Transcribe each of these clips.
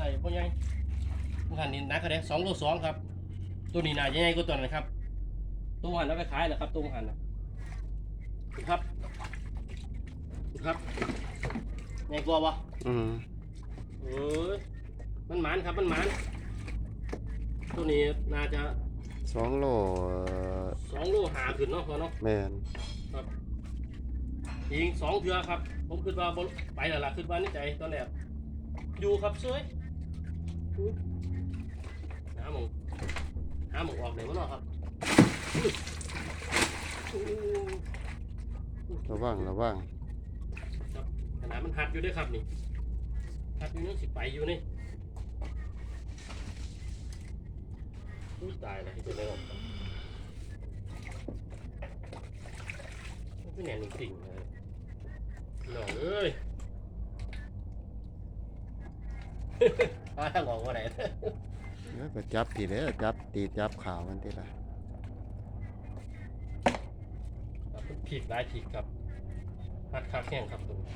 ใส่บ่ใหญ่มันหันนี่หนักแค่ไหนสองโลสองครับ ตัวนี้น่าจะใหญ่กว่าตัวนั้นครับ ตัวหันเอาไปขายเหรอครับตัวหันนะครับครับใหญ่กว่าปะอืมเอ้ยมันหมานครับมันหมานตัวนี้น่าจะสองโลสองโลหาขึ้นเนาะพอเนาะแมนยิงสองเทือครับ ผมคิดว่าบ่ไปแล้วล่ะคิดว่าในใจตอนแรกอยู่ครับสวยอุ๊ย หาหมองหาหมองออกเลยมั้งเนาะครับอุ๊ยอู้ระวังระวังขนาดมันหัดอยู่ด้วยครับนี่หัดอยู่นี่สิไปอยู่นี่อุ้ยตายแล้วที่จะได้ออกมันคือแหนนจริงๆเลยหน่องเอ้ย หาทางออกว่าไหนเอ้ยก็จับทีเด้อจับตีจับขาวมันทีละผิดหลายผิดครับหัดคาแข้งครับตรงนี้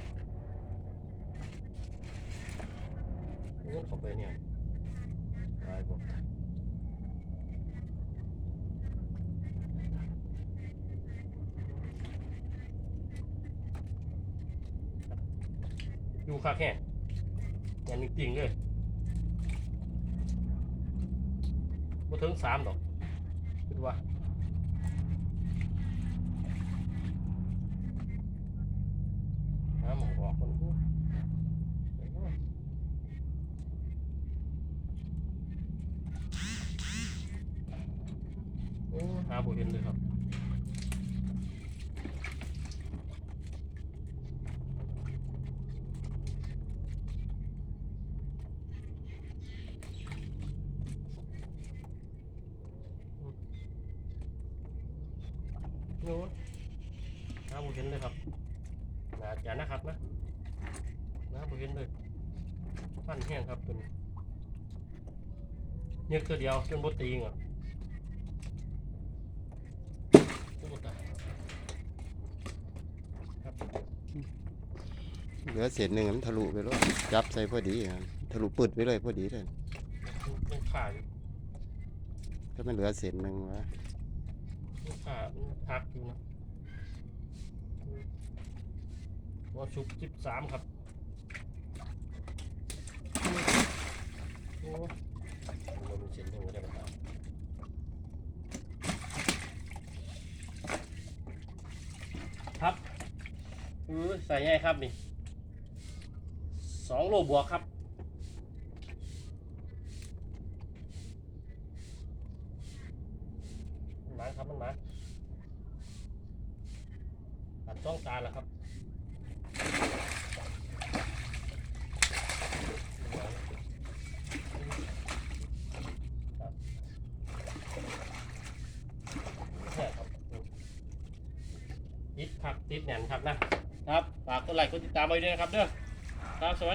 เงื่อนเข้าไปเนี่ยตายบอกดูคาแข้งยั นจริงๆเลยมาถึงสามดอกคิดว่าหาหมองออกคนพูดโอ้หาบ่เห็นเลยครับ โน้หาบ่เห็นเลยครับน่าจะนะครับนะนะบริเวณเลยฟันแห้งครับตัวนี้เนี่ยตัวเดียวจนบดตีงอะโอ้ตายครับเหลือเศษหนึ่งมันทะลุไปแล้วจับใส่พอดีอะทะลุปึดไปเลยพอดีเลยยังขาอยู่ถ้ามันเหลือเศษหนึ่งวะ ยังขามันพักอยู่นะว่าชุบสิบสามครับโอ้เราเป็นเส้นตรงนี้ได้ไหมครับครับเออใส่ไงครับนี่สองโลบวกครับ มันมาครับมันมาตัด ช่องตาแล้วครับแค่ครับติดผักติดแน่นครับนะครับ ฝากกดไลค์กดติดตามไว้ด้วยนะครับเด้อครับสวัสดี